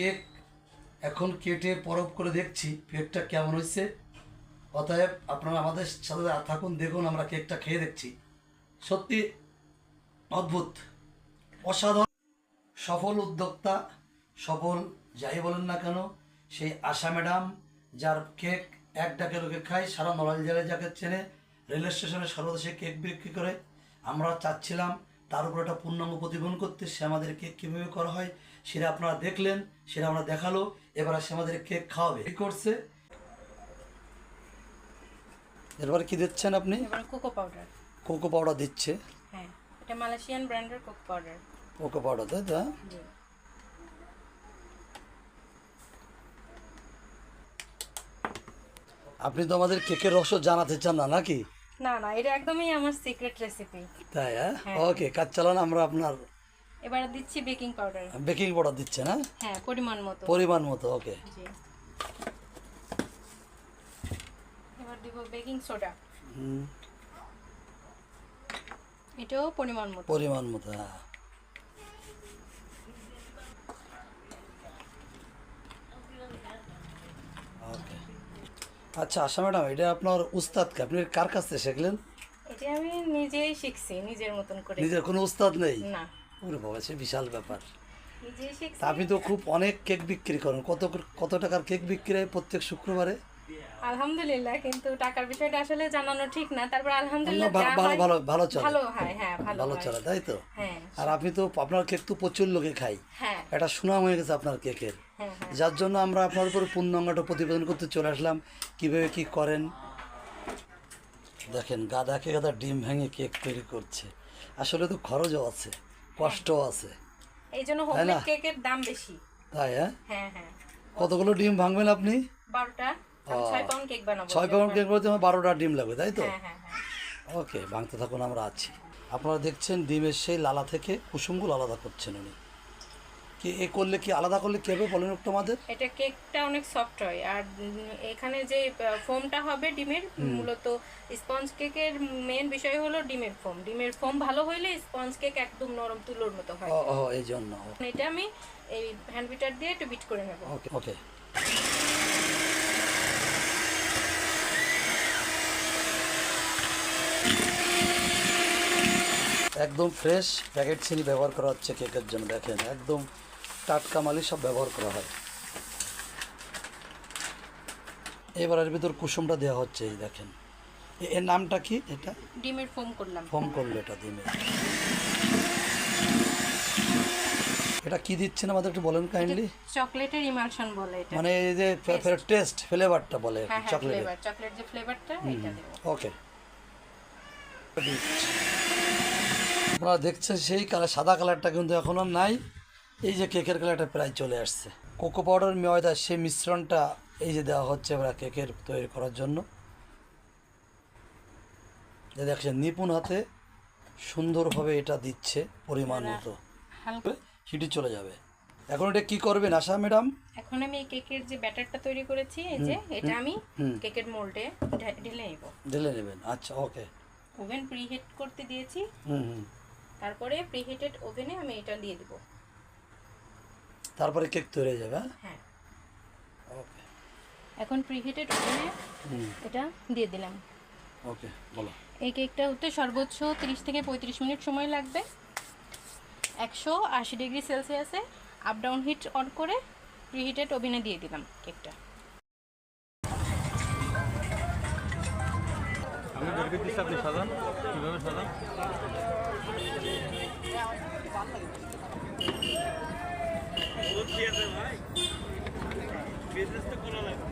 Cake এখন কেটে পরব করে দেখছি, কেকটা কেমন হয়েছে। অতএব আপনারা আমাদের সাথে থাকুন, দেখুন আমরা কেকটা খেয়ে দেখছি। সত্যি অদ্ভুত, অসাধারণ, সফল উদ্যোক্তা, সফল যাই বলেন না কেন, সেই আশা ম্যাডাম, যার কেক এক ডাকে লোকে খায়, সারা নড়াইল জেলায় যাকে চেনে রেল স্টেশনে সর্বদেশে কেক বিক্রি করে, আমরা চাচ্ছিলাম তার উপর একটা পূর্ণাঙ্গ প্রতিবেদন করতে সে আমাদের কেক কীভাবে করা হয় সেটা আপনারা দেখলেন সেটা আমরা দেখাল এবার সে আমাদের কেক খাওয়াবে। কি করছে এরপর কি দিচ্ছেন আপনি? এবার কোকো পাউডার কোকো পাউডার দিচ্ছে। হ্যাঁ এটা মালয়েশিয়ান ব্র্যান্ডের কোকো পাউডার কোকো পাউডার তাই তো? আপনি তো আমাদের কেকের রহস্য জানাতে চান না নাকি? না না এটা একদমই আমার সিক্রেট রেসিপি তাই হ্যাঁ? হ্যাঁ। ওকে কাজ চালান আমরা আপনার এবার দিচ্ছি বেকিং পাউডার বেকিং পাউডার দিচ্ছেন হ্যাঁ? হ্যাঁ পরিমাণ মতো। পরিমাণ মতো ওকে জি। এবার দিব বেকিং সোডা হুম, এটাও পরিমাণ মতো। পরিমাণ মতো হ্যাঁ। ওকে আচ্ছা আশা ম্যাডাম এটা আপনার উস্তাদকে। আপনি কার কাছ থেকে শিখলেন? এটা আমি নিজেই শিখছি নিজের মতন করে। নিজের কোনো উস্তাদ নেই? না। ওর বাবা সে বিশাল ব্যাপার। নিজেই শিখছি। আপনি তো খুব অনেক কেক বিক্রি করেন। কত কত টাকার কেক বিক্রি হয় প্রত্যেক শুক্রবারে? আলহামদুলিল্লাহ কিন্তু টাকার বিষয়টা আসলে জানানো ঠিক না। তারপর আলহামদুলিল্লাহ ভালো ভালো ভালো ভালো চলে। ভালো হয় হ্যাঁ ভালো ভালো চলে তাই তো? হ্যাঁ। আর আপনি তো আপনার কেক তো প্রচুর লোকে খাই হ্যাঁ। এটা সুনাম হয়ে গেছে আপনার কেকের। হ্যাঁ হ্যাঁ। যার জন্য আমরা আপনার উপর পূর্ণাঙ্গটা প্রতিবেদন করতে চলে আসলাম। কীভাবে কি করেন? দেখেন গাদাকে গাদা ডিম ভেঙে কেক তৈরি করছে। আসলে তো খরচও আছে কষ্টও আছে। এই জন্য? হোমমেড কেকের দাম বেশি। তাই হ্যাঁ? হ্যাঁ হ্যাঁ। কতগুলো ডিম ভাঙবেন আপনি? বারোটা। ছয় পাউন্ড কেক বানাবো ছয় পাউন্ড কেক বলতে আমার বারোটা ডিম লাগবে তাই তো? হ্যাঁ হ্যাঁ হ্যাঁ। ওকে ভাঙতে থাকুন আমরা আছি। আপনারা দেখছেন ডিমের সেই লালা থেকে কুসুমগুলো আলাদা করছেন উনি। কি এ করলে কি আলাদা করলে কী হবে বলেন একটু আমাদের? এটা কেকটা অনেক সফট হয় আর এখানে যে ফোমটা হবে ডিমের মূলত স্পঞ্জ কেকের মেন বিষয় হলো ডিমের ফোম ডিমের ফোম ভালো হইলে স্পঞ্জ কেক একদম নরম তুলোর মতো হয়। ও এই জন্য। এটা আমি এই হ্যান্ড বিটার দিয়ে একটু বিট করে নেব। ওকে ওকে। একদম ফ্রেশ প্যাকেট চিনি ব্যবহার করা হচ্ছে কেকের জন্য দেখেন একদম টাটকা মালি সব ব্যবহার করা হয়। এবার এর ভিতর কুসুমটা দেওয়া হচ্ছে এই দেখেন। এর নামটা কি এটা? ডিমের ফোম করলাম। ফোম করল এটা ডিমের এটা কি দিচ্ছেন আমাদের একটু বলেন কাইন্ডলি চকলেটের ইমালশন বলে এটা। মানে এই যে টেস্ট ফ্লেভারটা বলে হ্যাঁ হ্যাঁ চকলেট ফ্লেভার চকলেট যে ফ্লেভারটা এটা দেবো। ওকে আপনারা দেখছেন সেই কালার সাদা কালারটা কিন্তু এখন আর নাই। এই যে কেকের কালারটা প্রায় চলে আসছে। কোকো পাউডার ময়দা সেই মিশ্রণটা এই যে দেওয়া হচ্ছে আমরা কেকের তৈরি করার জন্য। যে দেখছেন নিপুণ হাতে সুন্দরভাবে এটা দিচ্ছে পরিমাণ মতো। হিটি চলে যাবে। এখন এটা কি করবেন আশা ম্যাডাম? এখন আমি এই কেকের যে ব্যাটারটা তৈরি করেছি এই যে এটা আমি কেকের মোল্ডে ঢেলে নেব। ঢেলে নেবেন আচ্ছা ওকে। ওভেন প্রিহিট করতে দিয়েছি। হুম হুম। তারপরে প্রিহিটেড ওভেনে আমি এটা দিয়ে দিব। তারপরে কেক তৈরি হয়ে যাবে হ্যাঁ? হ্যাঁ। ওকে এখন প্রিহিটেড ওভেনে এটা দিয়ে দিলাম। ওকে বলো। এই কেকটা হতে সর্বোচ্চ তিরিশ থেকে পঁয়ত্রিশ মিনিট সময় লাগবে। একশো আশি ডিগ্রি সেলসিয়াসে আপ ডাউন হিট অন করে প্রিহিটেড ওভেনে দিয়ে দিলাম কেকটা আমি দেড়কে দিচ্ছি আপনি সাজান। কীভাবে সাজান? ভাই বিজনেস তো করা লাগে